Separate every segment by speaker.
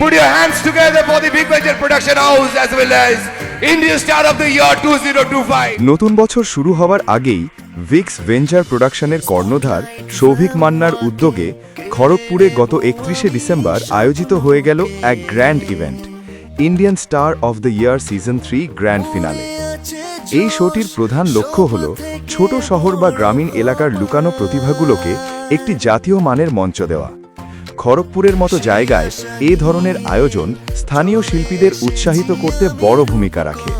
Speaker 1: Put your hands together for the Big Budget Production House as well as Indian Star of the Year 2025.
Speaker 2: নতুন বছর শুরু হওয়ার আগেই Vicks venture প্রোডাকশনের কর্ণধার সৌভিক মান্নার উদ্যোগে খড়গপুরে গত একত্রিশে ডিসেম্বর আয়োজিত হয়ে গেল এক grand event Indian star of the year season three grand finale এই শোটির প্রধান লক্ষ্য হল ছোট শহর বা গ্রামীণ এলাকার লুকানো প্রতিভাগুলোকে একটি জাতীয় মানের মঞ্চ দেওয়া খড়গপুরের মতো জায়গায় এ ধরনের আয়োজন স্থানীয় শিল্পীদের উৎসাহিত করতে বড় ভূমিকা রাখে।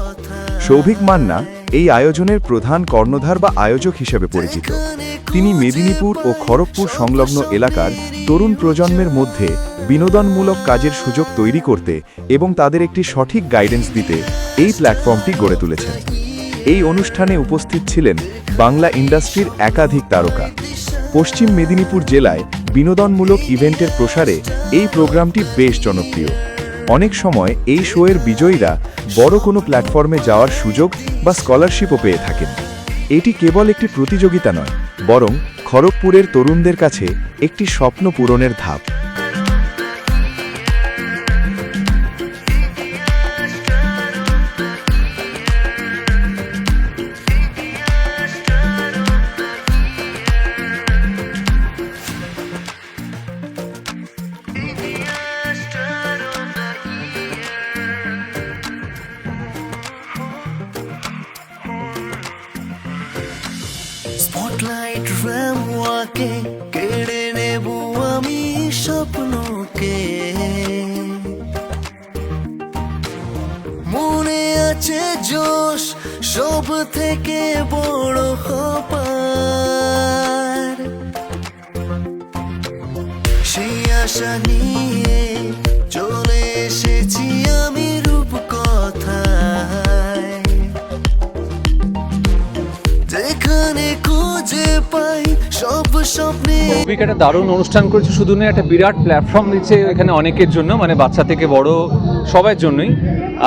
Speaker 2: সৌভিক মান্না এই আয়োজনের প্রধান কর্ণধার বা আয়োজক হিসেবে পরিচিত। তিনি মেদিনীপুর ও খড়গপুর সংলগ্ন এলাকার তরুণ প্রজন্মের মধ্যে বিনোদনমূলক কাজের সুযোগ তৈরি করতে এবং তাদের একটি সঠিক গাইডেন্স দিতে এই প্ল্যাটফর্মটি গড়ে তুলেছেন। এই অনুষ্ঠানে উপস্থিত ছিলেন বাংলা ইন্ডাস্ট্রির একাধিক তারকা। পশ্চিম মেদিনীপুর জেলায় বিনোদনমূলক ইভেন্টের প্রসারে এই প্রোগ্রামটি বেশ জনপ্রিয়। অনেক সময় এই শোয়ের বিজয়ীরা বড় কোনো প্ল্যাটফর্মে যাওয়ার সুযোগ বা স্কলারশিপও পেয়ে থাকেন। এটি কেবল একটি প্রতিযোগিতা নয়, বরং খড়গপুরের তরুণদের কাছে একটি স্বপ্ন পূরণের ধাপ।
Speaker 3: কেড়ে নেব আমি স্বপ্নকে। মনে আছে জোশ, সব থেকে বড় হবার সেই আশা নিয়ে চলে এসেছি আমি রূপকথায়। যেখানে খুঁজে পাই সব স্বপ্নে।
Speaker 4: রবিক একটা দারুণ অনুষ্ঠান করেছে। শুধু না একটা বিরাট প্ল্যাটফর্ম দিচ্ছে এখানে অনেকের জন্য মানে বাচ্চা থেকে বড় সবার জন্যই।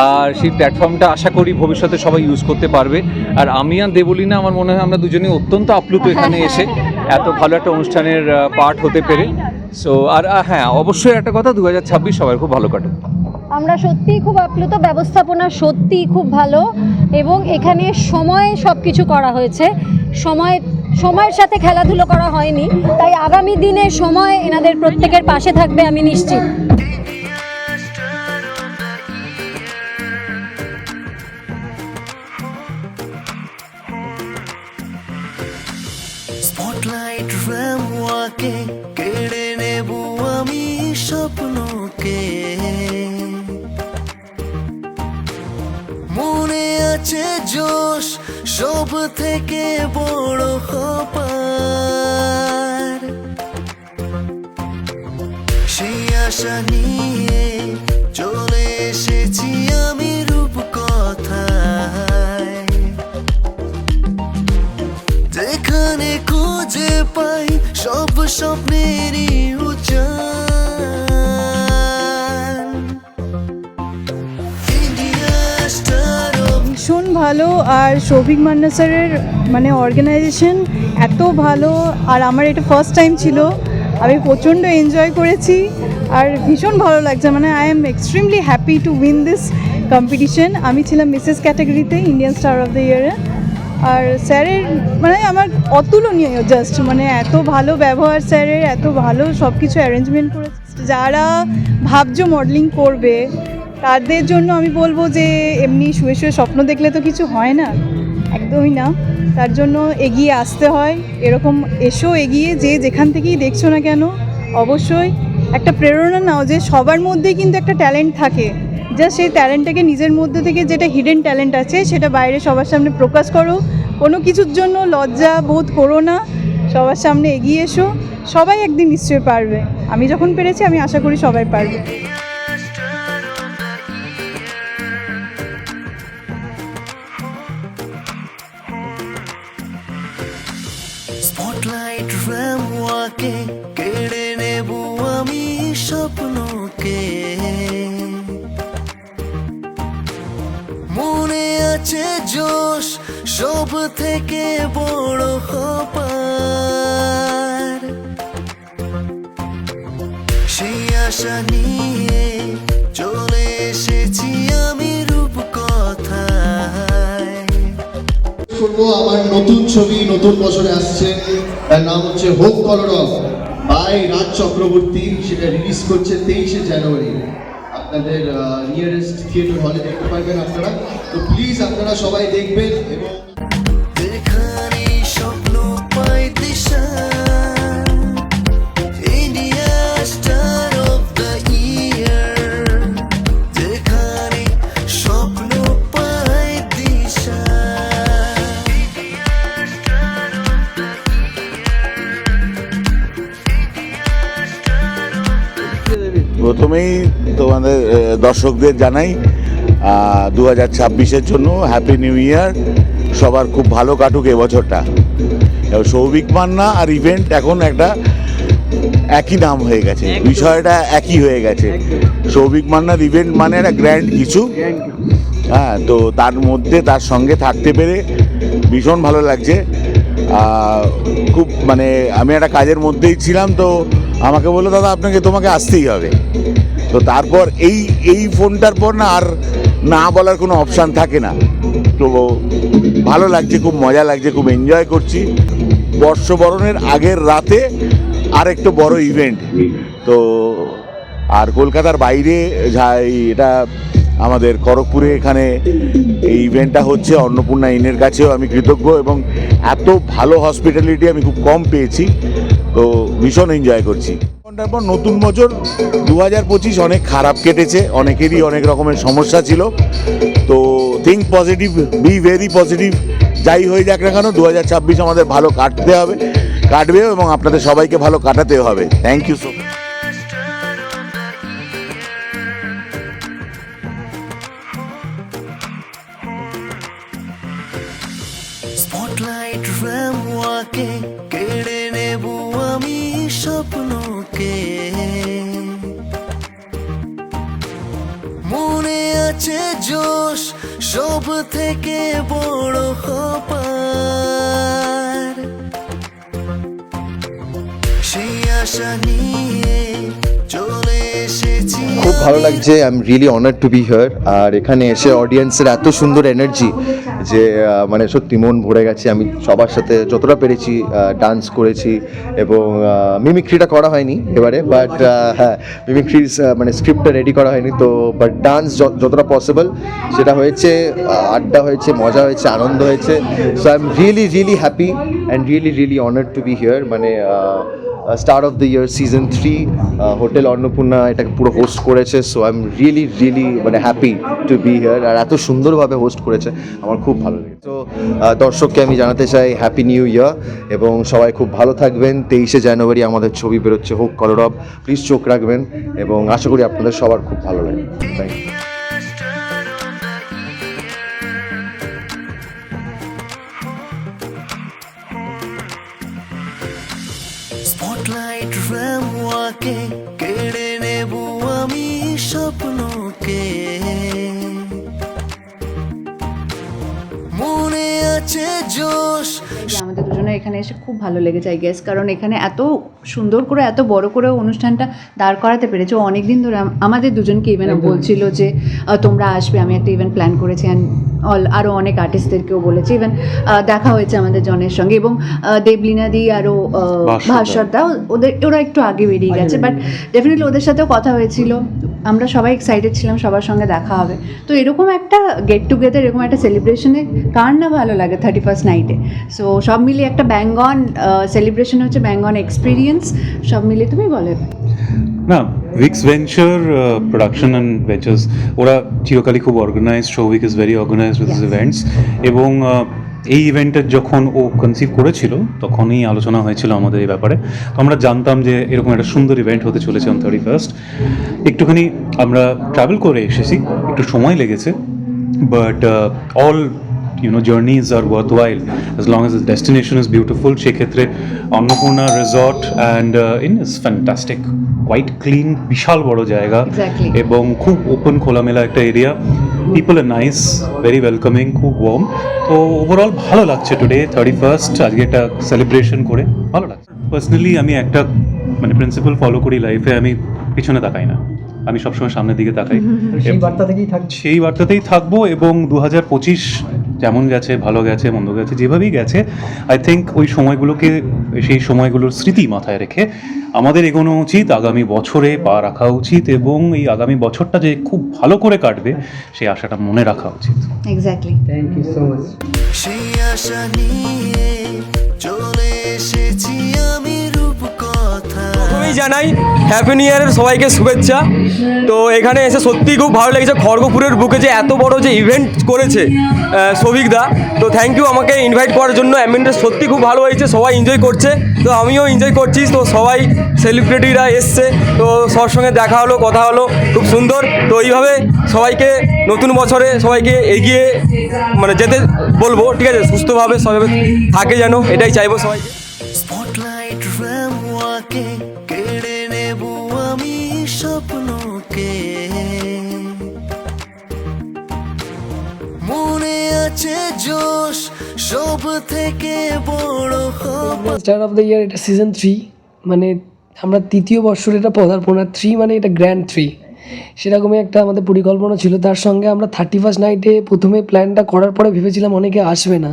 Speaker 4: আর সেই প্ল্যাটফর্মটা আশা করি ভবিষ্যতে সবাই ইউজ করতে পারবে। আর আমি আর দেবলিনা আমার মনে হয় আমরা দুজনেই অত্যন্ত আপ্লুত এখানে এসে এত ভালো একটা অনুষ্ঠানের পার্ট হতে পেরে। সো আর হ্যাঁ অবশ্যই একটা কথা দু হাজার ছাব্বিশ সবার খুব ভালো কাটুক।
Speaker 5: আমরা সত্যিই খুব আপ্লুত ব্যবস্থাপনা সত্যিই খুব ভালো এবং এখানে সময়ে সব কিছু করা হয়েছে। সময় সময়ের সাথে খেলাধুলো করা হয়নি তাই আগামী দিনে সময় এনাদের প্রত্যেকের পাশে থাকবে আমি নিশ্চিত।
Speaker 3: Spotlight, ram কেড়ে সব থেকে বড় হবার সেই আশা নিয়ে চলে এসেছি আমি রূপকথায়। যেখানে খুঁজে পাই সব স্বপ্নেরই উজান
Speaker 6: ভালো আর সৌভিক মান্না স্যারের মানে অর্গানাইজেশন এত ভালো। আর আমার এটা ফার্স্ট টাইম ছিল। আমি প্রচণ্ড এনজয় করেছি আর ভীষণ ভালো লাগছে। মানে I am extremely happy to win this competition আমি ছিলাম মিসেস ক্যাটাগরিতে ইন্ডিয়ান স্টার অফ দ্য ইয়ারে আর স্যারের মানে আমার অতুলনীয় জাস্ট মানে এত ভালো ব্যবহার স্যারের, এত ভালো সব কিছু অ্যারেঞ্জমেন্ট করেছে। যারা ভাবছ মডেলিং করবে তাদের জন্য আমি বলব যে এমনি শুয়ে শুয়ে স্বপ্ন দেখলে তো কিছু হয় না। একদমই না। তার জন্য এগিয়ে আসতে হয়। এরকম এসো, এগিয়ে যে যেখান থেকেই দেখছ না কেন, অবশ্যই একটা প্রেরণা নাও যে সবার মধ্যেই কিন্তু একটা ট্যালেন্ট থাকে। জাস্ট সেই ট্যালেন্টটাকে নিজের মধ্যে থেকে যেটা হিডেন ট্যালেন্ট আছে, সেটা বাইরে সবার সামনে প্রকাশ করো। কোনো কিছুর জন্য লজ্জা বোধ করো না। সবার সামনে এগিয়ে এসো। সবাই একদিন নিশ্চয়ই পারবে। আমি যখন পেরেছি, আমি আশা করি সবাই পারবে।
Speaker 3: স্পটলাইট র্যামওয়াকে কেড়ে নেব আমি স্বপ্নকে মনে আছে জোশ সব থেকে বড় হবার সেই আশা নিয়ে
Speaker 7: করব আমার নতুন ছবি, নতুন বছরে আসছে। তার নাম হচ্ছে হোক কলরব বাই রাজ চক্রবর্তী। সেটা রিলিজ করছে তেইশে জানুয়ারি। আপনাদের নিয়ারেস্ট থিয়েটার হলে দেখতে পারবেন আপনারা। তো প্লিজ আপনারা সবাই দেখবেন এবং
Speaker 8: দর্শকদের জানাই দু হাজার ছাব্বিশের জন্য হ্যাপি নিউ ইয়ার সবার খুব ভালো কাটুক এবছরটা এবার সৌভিক মান্না আর ইভেন্ট এখন একটা একই নাম হয়ে গেছে। বিষয়টা একই হয়ে গেছে। সৌভিক মান্নার ইভেন্ট মানে একটা গ্র্যান্ড কিছু। হ্যাঁ তো তার মধ্যে তার সঙ্গে থাকতে পেরে ভীষণ ভালো লাগছে। খুব মানে আমি একটা কাজের মধ্যেই ছিলাম তো আমাকে বলল দাদা আপনাকে তোমাকে আসতেই হবে। তো তারপর এই এই ফোনটার পর না আর না বলার কোনো অপশান থাকে না। তো ভালো লাগছে, খুব মজা লাগছে, খুব এনজয় করছি। বর্ষবরণের আগের রাতে আর একটু বড় ইভেন্ট তো আর কলকাতার বাইরে এটা আমাদের খড়গপুরে এখানে এই ইভেন্টটা হচ্ছে, অন্নপূর্ণা ইনের কাছেও আমি কৃতজ্ঞ এবং এত ভালো হসপিটালিটি আমি খুব কম পেয়েছি। তো ভীষণ এনজয় করছি। ঘণ্টার পর নতুন বছর দু হাজার পঁচিশ অনেক খারাপ কেটেছে, অনেকেরই অনেক রকমের সমস্যা ছিল। তো think positive be very positive যাই হয়ে যাক না কেন দু হাজার ছাব্বিশ আমাদের ভালো কাটতে হবে কাটবেও এবং আপনাদের সবাইকে ভালো কাটাতে হবে। Thank you so much
Speaker 3: spotlight র্যামওয়াকে কেড়ে নেব আমি স্বপ্নকে আছে জোশ সব থেকে বড় হবার সেই আশা নিয়ে চলে
Speaker 9: ভালো লাগছে I am really honour to be here আর এখানে এসে অডিয়েন্সের এত সুন্দর এনার্জি যে মানে সত্যি মন ভরে গেছে। আমি সবার সাথে যতটা পেরেছি ডান্স করেছি এবং মিমিক্রিটা করা হয়নি এবারে বাট হ্যাঁ মিমিক্রি মানে স্ক্রিপ্টটা রেডি করা হয়নি। তো বাট ডান্স যতটা পসিবল সেটা হয়েছে আড্ডা হয়েছে, মজা হয়েছে, আনন্দ হয়েছে। So I am really really happy and really really honour to be here মানে star of the year season three hotel Annapurna এটাকে পুরো হোস্ট করেছে so I am really really মানে হ্যাপি টু বি হিয়ার আর এত সুন্দরভাবে host করেছে, আমার খুব ভালো লেগেছে। তো দর্শককে আমি জানাতে চাই হ্যাপি নিউ ইয়ার এবং সবাই খুব ভালো থাকবেন। তেইশে জানুয়ারি আমাদের ছবি বেরোচ্ছে হোক কলরব প্লিজ চোখ রাখবেন এবং আশা করি আপনাদের সবার খুব ভালো লাগবে। থ্যাংক ইউ
Speaker 3: স্পটলাইট র্যামওয়াকে কেড়ে নেব আমি স্বপ্নকে মনে আছে জোশ
Speaker 10: আমাদের দুজনের এখানে এসে খুব ভালো লেগেছে আই গেস কারণ এখানে এত সুন্দর করে এত বড় করে অনুষ্ঠানটা দাঁড় করাতে পেরেছে। অনেক দিন ধরে আমাদের দুজনকে ইভেন বলছিল যে তোমরা আসবে আমি একটা ইভেন্ট প্ল্যান করেছি অ্যান্ড আরও অনেক আর্টিস্টদেরকেও বলেছি। ইভেন দেখা হয়েছে আমাদের জনের সঙ্গে এবং দেবলীনাদি আরও ভাস্বরদা ওদের ওরা একটু আগে বেরিয়ে গেছে বাট ডেফিনেটলি ওদের সাথেও কথা হয়েছিল। আমরা সবাই এক্সাইটেড ছিলাম সবার সঙ্গে দেখা হবে। তো এরকম একটা গেট টুগেদার এরকম একটা সেলিব্রেশনে কার না ভালো লাগে থার্টি ফার্স্ট নাইটে সো সব মিলিয়ে একটা ব্যাঙ্গন সেলিব্রেশন হচ্ছে ব্যাঙ্গন এক্সপিরিয়েন্স সব মিলিয়ে তুমি বলে।
Speaker 11: না Vicks venture production and ventures ওরা চিরকালই খুব organised Souvik is very organised with events এবং এই ইভেন্টের যখন ও কনসিভ করেছিল তখনই আলোচনা হয়েছিল আমাদের এই ব্যাপারে। তো আমরা জানতাম যে এরকম একটা সুন্দর ইভেন্ট হতে চলেছে অন থার্টি ফার্স্ট একটুখানি আমরা ট্রাভেল করে এসেছি একটু সময় লেগেছে but all you know journeys are worthwhile. As long as the destination is beautiful সেক্ষেত্রে Annapurna resort and inn is fantastic quite clean বিশাল বড় জায়গা এবং খুব ওপেন খোলামেলা একটা এরিয়া পিপল আর নাইস ভেরি ওয়েলকামিং খুব ওয়ার্ম তো ওভারঅল ভালো লাগছে টুডে থার্টি ফার্স্ট আজকে একটা সেলিব্রেশন করে ভালো লাগছে পার্সোনালি আমি একটা মানে প্রিন্সিপাল ফলো করি লাইফে আমি পিছনে তাকাই না আমি সবসময় সামনের দিকে তাকাই সেই বার্তা থেকেই বার্তাতেই থাকব এবং দু হাজার পঁচিশ যেমন গেছে ভালো গেছে মন্দ গেছে যেভাবেই গেছে আই থিঙ্ক ওই সময়গুলোকে সেই সময়গুলোর স্মৃতি মাথায় রেখে আমাদের এগোনো উচিত আগামী বছরে পা রাখা উচিত এবং এই আগামী বছরটা যে খুব ভালো করে কাটবে সেই আশাটা মনে রাখা উচিত।
Speaker 10: এক্স্যাক্টলি
Speaker 3: সেই আশা নিয়ে
Speaker 12: প্রথমেই জানাই হ্যাপি নিউ ইয়ারের সবাইকে শুভেচ্ছা। তো এখানে এসে সত্যিই খুব ভালো লেগেছে। খড়গপুরের বুকে যে এত বড় যে ইভেন্ট করেছে সৌভিক দা, তো থ্যাংক ইউ আমাকে ইনভাইট করার জন্য। অ্যামেন্টটা সত্যি খুব ভালো হয়েছে, সবাই এনজয় করছে। তো আমিও এনজয় করছি, তো সবাই সেলিব্রিটিরা এসছে। তো সবার সঙ্গে দেখা হলো, কথা হলো, খুব সুন্দর। তো এইভাবে সবাইকে নতুন বছরে সবাইকে এগিয়ে মানে যেতে বলব ঠিক আছে সুস্থভাবে সবাই থাকে যেন এটাই চাইব সবাইকে
Speaker 3: স্পটলাইট র্যামওয়াকে কেড়ে নেব আমি স্বপ্নকে। মনে আছে জোশ সব থেকে বড় হব
Speaker 12: স্টার অফ দ্য ইয়ার এটা সিজন থ্রি মানে আমরা তৃতীয় বর্ষর এটা পদার্পণ আর থ্রি মানে এটা গ্র্যান্ড থ্রি সেরকমই একটা আমাদের পরিকল্পনা ছিল। তার সঙ্গে আমরা থার্টি ফার্স্ট নাইটে প্রথমে প্ল্যানটা করার পরে ভেবেছিলাম অনেকে আসবে না।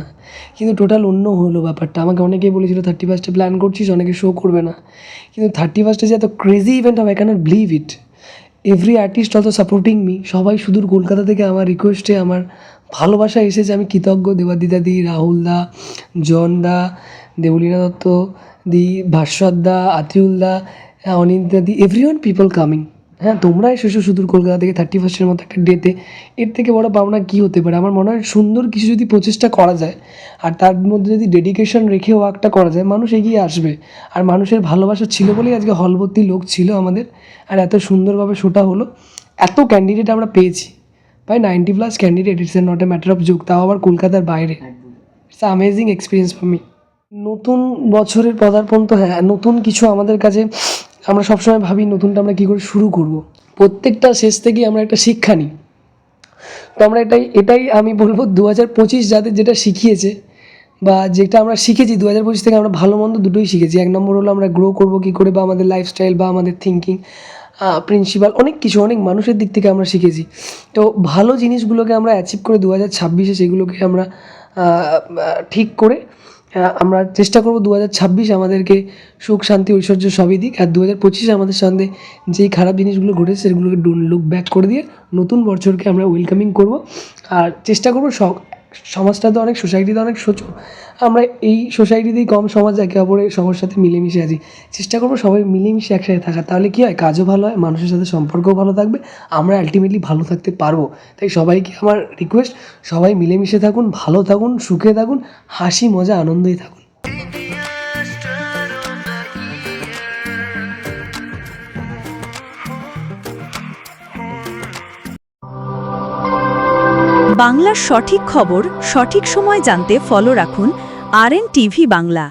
Speaker 12: কিন্তু টোটাল অন্য হলো ব্যাপারটা। আমাকে অনেকেই বলেছিল থার্টি ফার্স্টে প্ল্যান করছিস, অনেকে শো করবে না। কিন্তু থার্টি ফার্স্টে যে এত ক্রেজি ইভেন্ট হবে can't believe it every artist also supporting me সবাই সুদূর কলকাতা থেকে আমার রিকোয়েস্টে আমার ভালোবাসা এসেছে। আমি কৃতজ্ঞ। দেবাদিদা di Rahul da, John da, Debleena Dutta di Bhaswar da, Atiul da Aninda di every one people coming হ্যাঁ তোমরা এসেছ সুদূর কলকাতা থেকে থার্টি ফার্স্টের মতো একটা ডেতে এর থেকে বড় পাওনা কী হতে পারে? আমার মনে হয় সুন্দর কিছু যদি প্রচেষ্টা করা যায়, আর তার মধ্যে যদি ডেডিকেশন রেখে ওয়ার্কটা করা যায়, মানুষ এগিয়ে আসবে। আর মানুষের ভালোবাসা ছিল বলেই আজকে হলভর্তি লোক ছিল আমাদের, আর এত সুন্দরভাবে শোটা হলো। এত ক্যান্ডিডেট আমরা পেয়েছি। প্রায় ninety plus candidate it's a not a matter of যুগ তাও আবার কলকাতার বাইরে। It's amazing experience for me নতুন বছরের পদার্পণ তো হ্যাঁ নতুন কিছু আমাদের কাছে আমরা সবসময় ভাবি নতুনটা আমরা কী করে শুরু করব। প্রত্যেকটা শেষ থেকেই আমরা একটা শিক্ষা নিই। তো আমরা এটাই এটাই আমি বলব দু হাজার পঁচিশ যাদের যেটা শিখিয়েছে বা যেটা আমরা শিখেছি দু হাজার পঁচিশ থেকে আমরা ভালো মন্দ দুটোই শিখেছি। এক নম্বর হলো আমরা গ্রো করব কী করে বা আমাদের লাইফস্টাইল বা আমাদের থিঙ্কিং প্রিন্সিপাল অনেক কিছু, অনেক মানুষের দিক থেকে আমরা শিখেছি। তো ভালো জিনিসগুলোকে আমরা অ্যাচিভ করে দু হাজার ছাব্বিশে সেগুলোকে আমরা ঠিক করে আমরা চেষ্টা করব দু হাজার ছাব্বিশ আমাদেরকে সুখ, শান্তি, ঐশ্বর্য সবই দিক আর দু হাজার পঁচিশে আমাদের সঙ্গে যেই খারাপ জিনিসগুলো ঘটেছে সেগুলোকে লুক ব্যাক করে দিয়ে নতুন বছরকে আমরা ওয়েলকামিং করব। আর চেষ্টা করব সমাজটা তো অনেক সোসাইটিতে অনেক সোচো আমরা এই সোসাইটিতেই কম সমাজ একে অপরের সবার সাথে মিলেমিশে আছি। চেষ্টা করব সবাই মিলেমিশে একসাথে থাকা। তাহলে কী হয়? কাজও ভালো হয়, মানুষের সাথে সম্পর্কও ভালো থাকবে। আমরা আলটিমেটলি ভালো থাকতে পারব। তাই সবাইকে আমার রিকোয়েস্ট সবাই মিলেমিশে থাকুন, ভালো থাকুন, সুখে থাকুন, হাসি, মজা আনন্দই থাকুন।
Speaker 13: বাংলার সঠিক খবর সঠিক সময় জানতে ফলো রাখুন আর টিভি বাংলা।